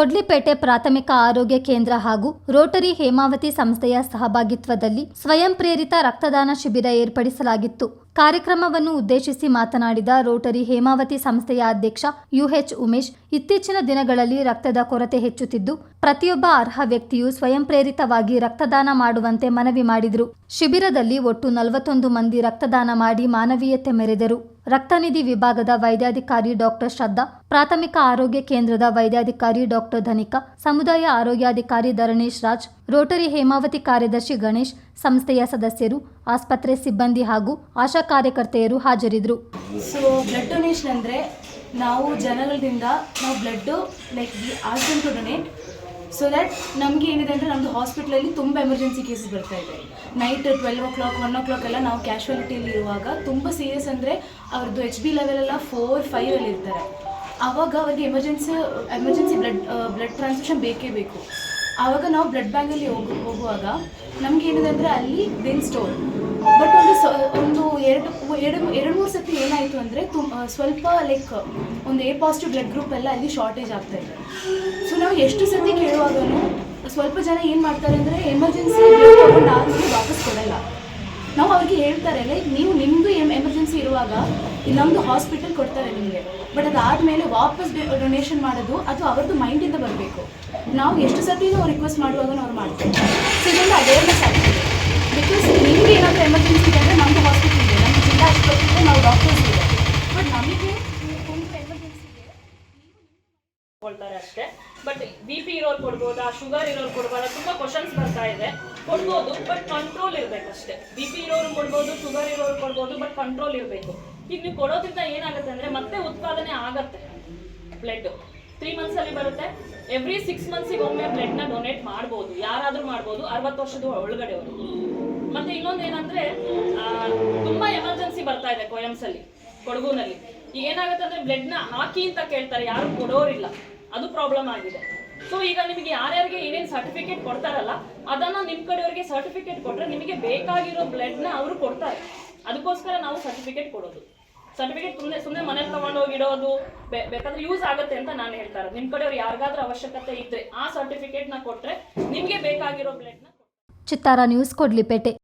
ಕೊಡ್ಲಿಪೇಟೆ ಪ್ರಾಥಮಿಕ ಆರೋಗ್ಯ ಕೇಂದ್ರ ಹಾಗೂ ರೋಟರಿ ಹೇಮಾವತಿ ಸಂಸ್ಥೆಯ ಸಹಭಾಗಿತ್ವದಲ್ಲಿ ಸ್ವಯಂ ಪ್ರೇರಿತ ರಕ್ತದಾನ ಶಿಬಿರ ಏರ್ಪಡಿಸಲಾಗಿತ್ತು. ಕಾರ್ಯಕ್ರಮವನ್ನು ಉದ್ದೇಶಿಸಿ ಮಾತನಾಡಿದ ರೋಟರಿ ಹೇಮಾವತಿ ಸಂಸ್ಥೆಯ ಅಧ್ಯಕ್ಷ ಯುಎಚ್ ಉಮೇಶ್, ಇತ್ತೀಚಿನ ದಿನಗಳಲ್ಲಿ ರಕ್ತದ ಕೊರತೆ ಹೆಚ್ಚುತ್ತಿದ್ದು, ಪ್ರತಿಯೊಬ್ಬ ಅರ್ಹ ವ್ಯಕ್ತಿಯು ಸ್ವಯಂ ಪ್ರೇರಿತವಾಗಿ ರಕ್ತದಾನ ಮಾಡುವಂತೆ ಮನವಿ ಮಾಡಿದರು. ಶಿಬಿರದಲ್ಲಿ ಒಟ್ಟು ನಲವತ್ತೊಂದು ಮಂದಿ ರಕ್ತದಾನ ಮಾಡಿ ಮಾನವೀಯತೆ ಮೆರೆದರು. ರಕ್ತನಿಧಿ ವಿಭಾಗದ ವೈದ್ಯಾಧಿಕಾರಿ ಡಾಕ್ಟರ್ ಶ್ರದ್ಧಾ, ಪ್ರಾಥಮಿಕ ಆರೋಗ್ಯ ಕೇಂದ್ರದ ವೈದ್ಯಾಧಿಕಾರಿ ಡಾಕ್ಟರ್ ಧನಿಕಾ, ಸಮುದಾಯ ಆರೋಗ್ಯಾಧಿಕಾರಿ ಧರಣೇಶ್ ರಾಜ್, ರೋಟರಿ ಹೇಮಾವತಿ ಕಾರ್ಯದರ್ಶಿ ಗಣೇಶ್, ಸಂಸ್ಥೆಯ ಸದಸ್ಯರು, ಆಸ್ಪತ್ರೆ ಸಿಬ್ಬಂದಿ ಹಾಗೂ ಆಶಾ ಕಾರ್ಯಕರ್ತೆಯರು ಹಾಜರಿದ್ದರು. ಸೊ ಬ್ಲಡ್ ನಾವು ಜನಗಳಿಂದ ನಾವು blood like we ask to donate so that ನಮಗೆ ಏನಿದೆ ಅಂದರೆ ನಮ್ಮದು ಹಾಸ್ಪಿಟ್ಲಲ್ಲಿ ತುಂಬ ಎಮರ್ಜೆನ್ಸಿ ಕೇಸಸ್ ಬರ್ತಾ ಇದೆ. Night twelve o'clock one o'clock ಎಲ್ಲ ನಾವು ಕ್ಯಾಶುಯಾಲಿಟಿಯಲ್ಲಿ ಇರುವಾಗ ತುಂಬ ಸೀರಿಯಸ್ ಅಂದರೆ ಅವ್ರದ್ದು ಎಚ್ ಬಿ ಲೆವೆಲೆಲ್ಲ ಫೋರ್ ಫೈವಲ್ಲಿ ಇರ್ತಾರೆ. ಆವಾಗ ಅವ್ರಿಗೆ emergency emergency blood blood transfusion ಬೇಕೇ ಬೇಕು. ಆವಾಗ ನಾವು ಬ್ಲಡ್ ಬ್ಯಾಂಕಲ್ಲಿ ಹೋಗು, ಹೋಗುವಾಗ ನಮ್ಗೆ ಏನಿದೆ ಅಂದರೆ ಅಲ್ಲಿ ಬೆನ್ ಸ್ಟೋರ್ ಬಟ್ ಒಂದು ಸ, ಒಂದು ಎರಡು ಎರಡು ಮೂರು ಸತಿ ಏನಾಯಿತು ಅಂದರೆ ತುಂಬ ಸ್ವಲ್ಪ ಲೈಕ್ ಒಂದು ಎ ಪಾಸಿಟಿವ್ ಬ್ಲಡ್ ಗ್ರೂಪ್ ಎಲ್ಲ ಅಲ್ಲಿ ಶಾರ್ಟೇಜ್ ಆಗ್ತಾ ಇದೆ. ಸೊ ನಾವು ಎಷ್ಟು ಸತಿ ಕೇಳುವಾಗೂ ಸ್ವಲ್ಪ ಜನ ಏನು ಮಾಡ್ತಾರೆ ಅಂದರೆ ಎಮರ್ಜೆನ್ಸಿ ತಗೊಂಡು ಆದ್ಮೇಲೆ ವಾಪಸ್ ಕೊಡಲ್ಲ. ನಾವು ಅವ್ರಿಗೆ ಹೇಳ್ತಾರೆ ಲೈಕ್ ನೀವು ನಿಮ್ಮದು ಎಂ ಎಮರ್ಜೆನ್ಸಿ ಇರುವಾಗ ನಮ್ಮದು ಹಾಸ್ಪಿಟಲ್ ಕೊಡ್ತಾರೆ ನಿಮಗೆ. ಬಟ್ ಅದಾದಮೇಲೆ ವಾಪಸ್ ಡೊನೇಷನ್ ಮಾಡೋದು, ಅದು ಅವ್ರದ್ದು ಮೈಂಡಿಂದ ಬರಬೇಕು. ನಾವು ಎಷ್ಟು ಸತಿ ನಾವು ರಿಕ್ವೆಸ್ಟ್ ಮಾಡುವಾಗ ಅವ್ರು ಮಾಡ್ತಾರೆ. ಸೊ ಇದೊಂದು ಅವೇರ್ನೆಸ್ ಆಗ್ತದೆ ಬಿಕಾಸ್ ನಿಮಗೆ ಏನಾದರೂ ಎಮರ್ಜೆನ್ಸಿ ಇದೆ ಅಂದರೆ ನಮ್ಮದು ಹಾಸ್ಪಿಟಲ್ ಇದೆ ನಮ್ಮ ಜಿಲ್ಲಾ ಆಸ್ಪತ್ರೆ ನಾವು ಡಾಕ್ಟರ್ಸ್ ಇದೆ ಬಟ್ ನಮಗೆ ತುಂಬ ಎಮರ್ಜೆನ್ಸಿ ಇದೆ ಕೊಳ್ತಾರೆ ಅಷ್ಟೇ. ಬಟ್ ಬಿ ಪಿ ಇರೋರು ಕೊಡ್ಬೋದಾ ಶುಗರ್ ಇರೋರು ಕೊಡ್ಬೋದಾ ತುಂಬಾ ಕ್ವಶನ್ಸ್ ಬರ್ತಾ ಇದೆ. ಕೊಡ್ಬೋದು ಬಟ್ ಕಂಟ್ರೋಲ್ ಇರ್ಬೇಕಷ್ಟೇ ಬಿ ಪಿ ಇರೋರು ಕೊಡ್ಬೋದು ಶುಗರ್ ಇರೋರು ಕೊಡ್ಬೋದು ಬಟ್ ಕಂಟ್ರೋಲ್ ಇರಬೇಕು. ಈಗ ನೀವು ಕೊಡೋದ್ರಿಂದ ಏನಾಗುತ್ತೆ ಅಂದ್ರೆ ಮತ್ತೆ ಉತ್ಪಾದನೆ ಆಗತ್ತೆ. ಬ್ಲಡ್ ತ್ರೀ ಮಂತ್ಸ್ ಅಲ್ಲಿ ಬರುತ್ತೆ. ಎವ್ರಿ ಸಿಕ್ಸ್ ಮಂತ್ಸಿಗೆ ಒಮ್ಮೆ ಬ್ಲಡ್ನ ಡೊನೇಟ್ ಮಾಡ್ಬೋದು. ಯಾರಾದ್ರೂ ಮಾಡ್ಬೋದು ಅರವತ್ತು ವರ್ಷದ ಒಳಗಡೆ ಅವರು. ಮತ್ತೆ ಇನ್ನೊಂದು ಏನಂದ್ರೆ ಆ, ತುಂಬಾ ಎಮರ್ಜೆನ್ಸಿ ಬರ್ತಾ ಇದೆ ಕೊಯಮ್ಸ್ ಅಲ್ಲಿ ಕೊಡಗುನಲ್ಲಿ. ಏನಾಗುತ್ತೆ ಅಂದ್ರೆ ಬ್ಲಡ್ನ ಹಾಕಿ ಅಂತ ಕೇಳ್ತಾರೆ, ಯಾರು ಕೊಡೋರಿಲ್ಲ. ಅದು ಪ್ರಾಬ್ಲಮ್ ಆಗಿದೆ. ಸೊ ಈಗ ನಿಮಗೆ ಯಾರ್ಯಾರಿಗೆ ಏನೇನು ಸರ್ಟಿಫಿಕೇಟ್ ಕೊಡ್ತಾರಲ್ಲ, ಅದನ್ನ ನಿಮ್ ಕಡೆಯವರಿಗೆ ಸರ್ಟಿಫಿಕೇಟ್ ಕೊಟ್ರೆ ನಿಮಗೆ ಬೇಕಾಗಿರೋ ಬ್ಲಡ್ನ ಅವರು ಕೊಡ್ತಾರೆ. ಅದಕ್ಕೋಸ್ಕರ ನಾವು ಸರ್ಟಿಫಿಕೇಟ್ ಕೊಡೋದು. ಸರ್ಟಿಫಿಕೇಟ್ ಸುಮ್ಮನೆ ಸುಮ್ಮನೆ ಮನೇಲಿ ತಗೊಂಡೋಗಿ ಇಡೋದು ಬೇ- ಬೇಕಾದ್ರೆ ಯೂಸ್ ಆಗುತ್ತೆ ಅಂತ ನಾನು ಹೇಳ್ತಾರೆ ನಿಮ್ ಕಡೆಯವ್ರು ಯಾರಿಗಾದ್ರೂ ಅವಶ್ಯಕತೆ ಇದ್ರೆ ಆ ಸರ್ಟಿಫಿಕೇಟ್ನ ಕೊಟ್ರೆ ನಿಮ್ಗೆ ಬೇಕಾಗಿರೋ ಬ್ಲಡ್ನ ಚಿತ್ತಾರ ನ್ಯೂಸ್ ಕೊಡ್ಲಿಪೇಟೆ